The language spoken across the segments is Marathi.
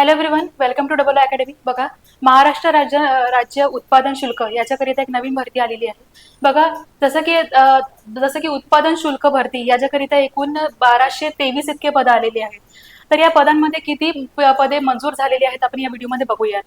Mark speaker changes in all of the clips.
Speaker 1: Hello everyone welcome to double academy बघा महाराष्ट्र राज्य राज्य उत्पादन शुल्क याच्याकरिता एक नवीन भरती आलेली आहे. बघा जसं की जसं की उत्पादन शुल्क भरती याच्याकरिता एकूण बाराशे तेवीस इतके पदं आलेली आहेत. तर या पदांमध्ये किती पदे मंजूर झालेली आहेत आपण या व्हिडिओमध्ये बघूयात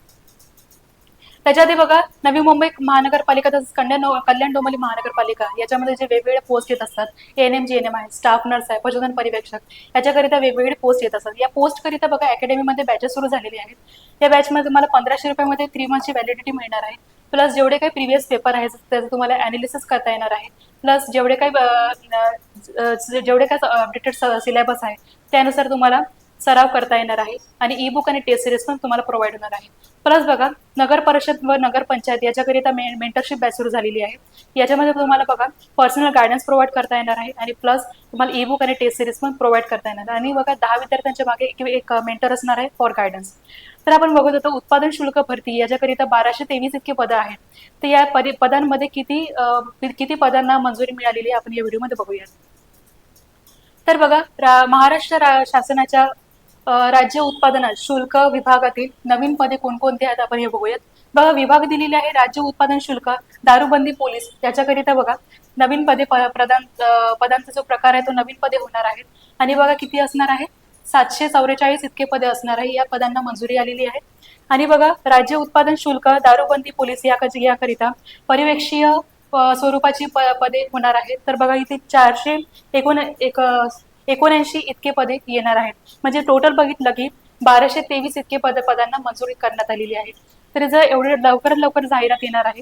Speaker 1: त्याच्या आधी बघा नवी मुंबई महानगरपालिका तसंच कल्याण कल्याण डोंबली महानगरपालिका याच्यामध्ये जे वेगवेगळे पोस्ट येत असतात N M G N M आहे स्टाफ नर्स आहे पशुधन पर्यवेक्षक याच्याकरिता वेगवेगळे पोस्ट येत असतात. या पोस्ट करिता बघा अकॅडमीमध्ये बॅचेस सुरू झालेले आहेत. या बॅचमध्ये तुम्हाला पंधराशे रुपयामध्ये थ्री मंथची व्हॅलिडिटी मिळणार आहे. प्लस जेवढे काही प्रिव्हियस पेपर आहेत त्याचं तुम्हाला अनालिसिस करता येणार आहे. प्लस जेवढे काही जेवढे काही अपडेटेड सिलेबस आहे त्यानुसार तुम्हाला सराव करता येणार आहे आणि ई बुक आणि टेस्ट सिरीज पण तुम्हाला प्रोव्हाइड होणार आहे. प्लस बघा नगर परिषद व नगर पंचायत याच्याकरिता मे मेंटरशिप बॅच सुरू झालेली आहे. याच्यामध्ये तुम्हाला बघा पर्सनल गायडन्स प्रोव्हाइड करता येणार आहे आणि प्लस तुम्हाला ई बुक आणि टेस्ट सिरीज पण प्रोव्हाइड करता येणार. आहे आणि बघा दहा विद्यार्थ्यांच्या मागे एक- एक मेंटर असणार आहे फॉर गायडन्स तर आपण बघत होतो उत्पादन शुल्क भरती याच्याकरिता बाराशे तेवीस इतके पदं आहेत. तर या पदांमध्ये किती किती पदांना मंजुरी मिळालेली आहे? आपण या व्हिडिओमध्ये बघूया तर बघा रा- महाराष्ट्र रा- शासनाच्या राज्य उत्पादनात शुल्क विभागातील नवीन पदे कोणकोणती आहेत आपण हे बघूयात. बघा विभाग दिलेले आहे राज्य उत्पादन शुल्क दारूबंदी पोलीस याच्याकरिता बघा नवीन पदे प्रदान पदांचा जो प्रकार आहे तो नवीन पदे होणार आहेत. आणि बघा किती असणार आहे? सातशे चौवेचाळीस इतके पदे असणार आहे या पदांना मंजुरी आलेली आहे. आणि बघा राज्य उत्पादन शुल्क दारूबंदी पोलीस या याकरिता परिवेक्षीय स्वरूपाची प- पदे होणार आहेत. तर बघा इथे चारशे एकोण एक एकोणऐंशी इतके पदे येणार आहेत. म्हणजे टोटल बघितलं की बाराशे तेवीस इतके पद पदांना मंजुरी करण्यात आलेली आहे. तर जर एवढे लवकरात लवकर जाहिरात येणार आहे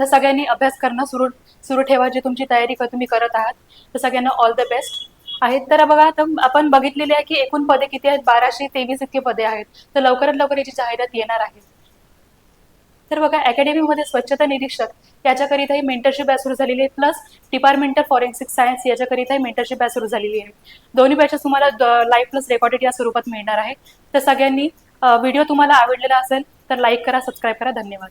Speaker 1: तर सगळ्यांनी अभ्यास करणं सुरू सुरू ठेवा. जी तुमची तयारी तुम्ही करत आहात तर सगळ्यांना ऑल द बेस्ट आहेत तर बघा आता आपण बघितलेले आहे की एकूण पदे किती आहेत? बाराशे तेवीस इतके पदे आहेत. तर लवकरात लवकर याची जाहिरात येणार आहे. तर बघा अकॅडमीमध्ये स्वच्छता निरीक्षक याच्याकरिताही मेंटरशिप बॅच सुरू झालेली आहे. प्लस डिपार्टमेंटल फॉरेन्सिक सायन्स याच्याकरिताही मेंटरशिप बॅच सुरू झालेली आहे. दोन्ही बॅचेस तुम्हाला लाईव्ह प्लस रेकॉर्डेड या स्वरूपात मिळणार आहे. तर सगळ्यांनी व्हिडिओ तुम्हाला आवडलेला असेल तर लाईक करा सबस्क्राईब करा. धन्यवाद.